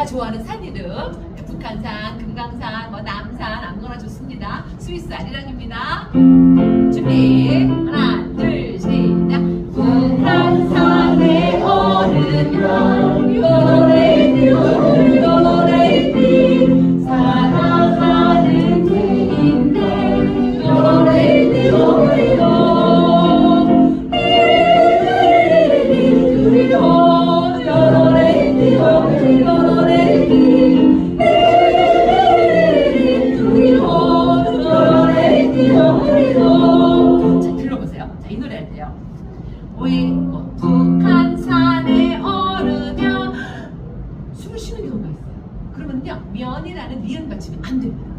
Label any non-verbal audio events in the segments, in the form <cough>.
내가 좋아하는 산 이름 네, 북한산, 금강산, 뭐 남산 아무거나 좋습니다. 스위스 아리랑입니다. 준비 자이 노래 할 때요. 왜 뭐, 북한 산에 오르면 숨을 쉬는 경우가 있어요. 그러면요 면이라는 니은 받침이 안 됩니다.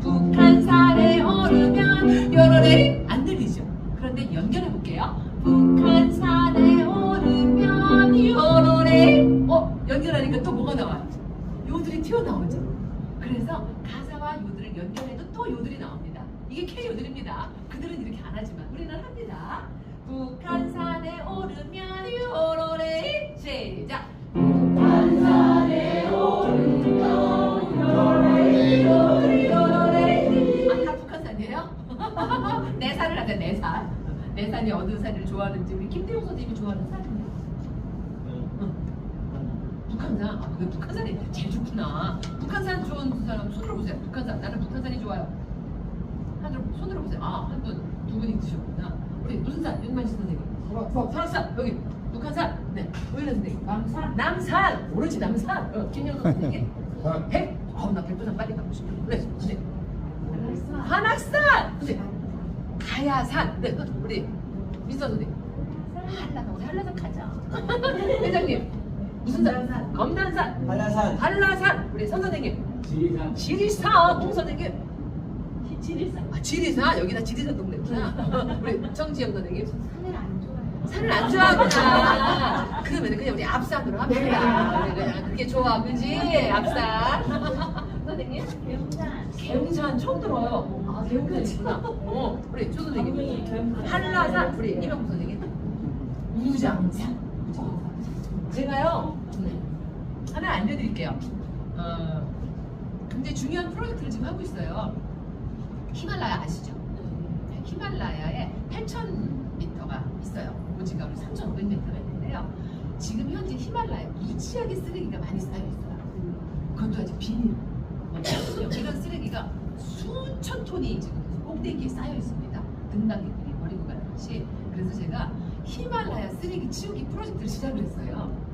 북한 산에 오르면 요로레 안 들리죠. 그런데 연결해 볼게요. 북한 산에 오르면 요로레 어 연결하니까 또 뭐가 나와요? 요들이 튀어나오죠. 그래서 가사와 요들을 연결해도 또 요들이 나옵니다. 이게 K 요들입니다. 그들은 이렇게 안 하지만 우리는 합니다. 북한산에 오르면 요로레 시작. 북한산에 오르면 요로레 요로레 요로레 아다 북한산이에요? <laughs> 네 살을 하자 네 살. 네 살이 어느 산을 좋아하는지 우리 김태용 선생님이 좋아하는 산인데. 북한산. 아, 그 북한산이 제일 좋구나. 북한산 좋은 사람 손들어 보세요. 북한산. 나는 북한산이 좋아요. 하늘 손들어 보세요. 아, 한 분, 두 분이 드셨구나. 우리 무슨 산? 윤만식 선생님. 설악산. 여기 북한산. 네. 오일라 선생님. 남산. 남산. 모르지 남산. 어, 김영선 선생님. 백. 어우 나 백두산 빨리 가고 싶어. 그래. 선생님. 한악산. 선생님. 가야산. 네. 우리 미선 선생님. 한라산. 우리 한라산 가자. <laughs> 회장님. 무슨 산? 검단산. 한라산 한라산. 우리 선 선생님. 지리산 지리산. 홍 선생님. 지리산. 아, 지리산. 여기다 지리산 동네구나. <laughs> 우리 정지영 선생님. 산을 안 좋아해요. 산을 안 좋아하구나. <laughs> 그러면 그냥 우리 앞산으로 합시다. 그냥 그게 좋아, 그지? 앞산. <laughs> 선생님? 경산. 개웅산 처음 들어요. 아, 개웅산이구나. 어, 우리 조 선생님. 한라산. 우리 이명구 선생님. 우장산. 제가요, 하나 알려드릴게요. 어, 굉장히 중요한 프로젝트를 지금 하고 있어요. 히말라야 아시죠? 네, 히말라야에 8,000m가 있어요. 고지가 우리 3,500m가 있는데요. 지금 현재 히말라야 무지하게 쓰레기가 많이 쌓여 있어요. 그것도 아직 비닐. 이런 쓰레기가 수천 톤이 지금 꼭대기에 쌓여 있습니다. 등단객들이 버리고 가는 것이. 그래서 제가 히말라야 쓰레기 치우기 프로젝트를 시작을 했어요.